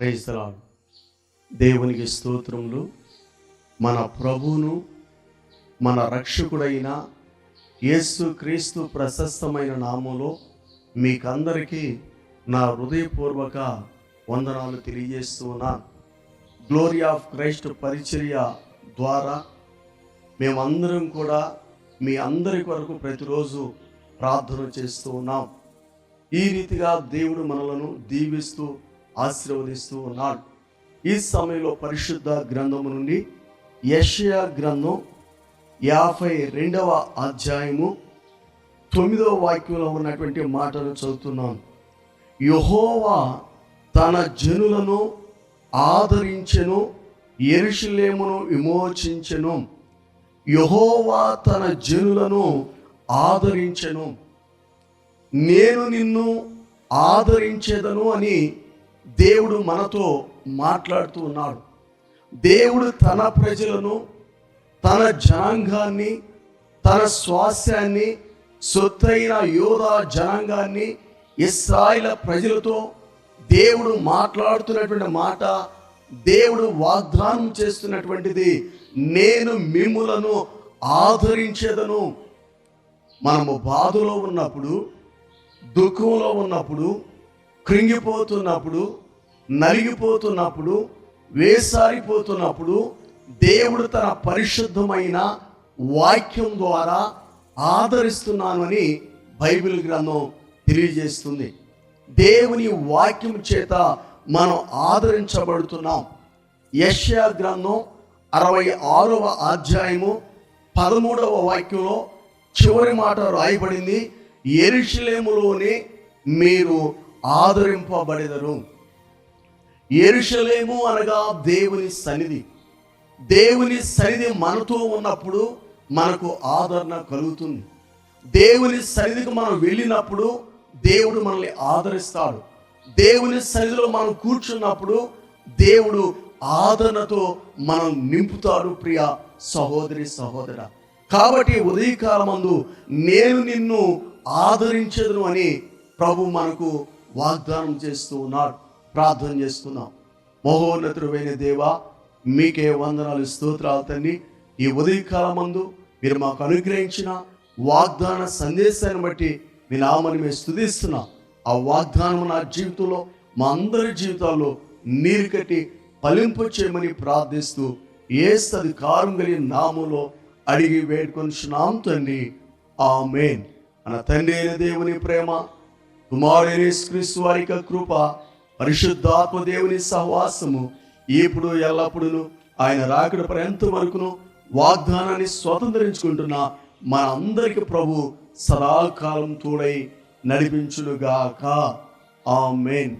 క్రైస్తలాడు దేవునికి స్తోత్రములు. మన ప్రభువును మన రక్షకుడైన యేసు క్రీస్తు ప్రశస్తమైన నామంలో మీకందరికీ నా హృదయపూర్వక వందనాలు తెలియజేస్తున్నా గ్లోరీ ఆఫ్ క్రైస్ట్ పరిచర్య ద్వారా మేమందరం కూడా మీ అందరి కొరకు ప్రతిరోజు ప్రార్థన చేస్తూ ఉన్నాం. ఈ రీతిగా దేవుడు మనలను దీవిస్తూ ఆశీర్వదిస్తూ ఉన్నాడు. ఈ సమయంలో పరిశుద్ధ గ్రంథము నుండి యషయా గ్రంథం యాభై రెండవ అధ్యాయము తొమ్మిదవ వాక్యంలో ఉన్నటువంటి మాటలు చదువుతున్నాను. యహోవా తన జనులను ఆదరించెను ఎరుషులేమును విమోచించెను. యహోవా తన జనులను ఆదరించెను. నేను నిన్ను ఆదరించేదను అని దేవుడు మనతో మాట్లాడుతూ ఉన్నాడు. దేవుడు తన ప్రజలను తన జనాంగాన్ని తన స్వాస్యాన్ని సొత్తైన యోధా జనాంగాన్ని ఇస్రాయిల ప్రజలతో దేవుడు మాట్లాడుతున్నటువంటి మాట దేవుడు వాగ్దానం చేస్తున్నటువంటిది నేను మిమ్ములను ఆదరించేదను. మనము బాధలో ఉన్నప్పుడు దుఃఖంలో ఉన్నప్పుడు కృంగిపోతున్నప్పుడు నలిగిపోతున్నప్పుడు వేసారిపోతున్నప్పుడు దేవుడు తన పరిశుద్ధమైన వాక్యం ద్వారా ఆదరిస్తున్నానని బైబిల్ గ్రంథం తెలియజేస్తుంది. దేవుని వాక్యం చేత మనం ఆదరించబడుతున్నాం. యష్యా గ్రంథం అరవై ఆరవ అధ్యాయము పదమూడవ వాక్యంలో చివరి మాట రాయబడింది ఎరుషులేములోనే మీరు ఆదరింపబడెదరు. ఎరుషలేము అనగా దేవుని సన్నిధి. దేవుని సన్నిధి మనతో ఉన్నప్పుడు మనకు ఆదరణ కలుగుతుంది. దేవుని సన్నిధికి మనం వెళ్ళినప్పుడు దేవుడు మనల్ని ఆదరిస్తాడు. దేవుని సన్నిధిలో మనం కూర్చున్నప్పుడు దేవుడు ఆదరణతో మనం నింపుతాడు ప్రియ సహోదరి సహోదర. కాబట్టి ఉదయకాలమందు నేను నిన్ను ఆదరించదును అని ప్రభు మనకు వాగ్దానం చేస్తూ ఉన్నాడు ప్రార్థన చేసుకుందాం. మహోన్నతుడైన దేవ మీకే వందనాలు స్తోత్రాలు తండ్రి ఈ ఉదయకాలమందు మీరు మాకు అనుగ్రహించిన వాగ్దాన సందేశాన్ని బట్టి మీ నామని మేము స్థుతిస్తున్నాం ఆ వాగ్దానం నా జీవితంలో మా అందరి జీవితాల్లో నీరు కట్టి ఫలింపు చేయమని ప్రార్థిస్తూ ఏ కారం కలిగిన నామంలో అడిగి వేడుకొనిచున్నాం తండ్రి ఆమేన్. మన తండ్రి అయిన దేవుని ప్రేమ కుమారుని క్రీస్తు వారి కృప పరిశుద్ధాత్మ దేవుని సహవాసము ఇప్పుడు ఎల్లప్పుడూ ఆయన రాకడ పర్యంత వరకును వాగ్దానాన్ని స్వతంత్రించుకుంటున్న మన అందరికి ప్రభు సదాకాలం తోడై నడిపించునుగాక. ఆమెన్.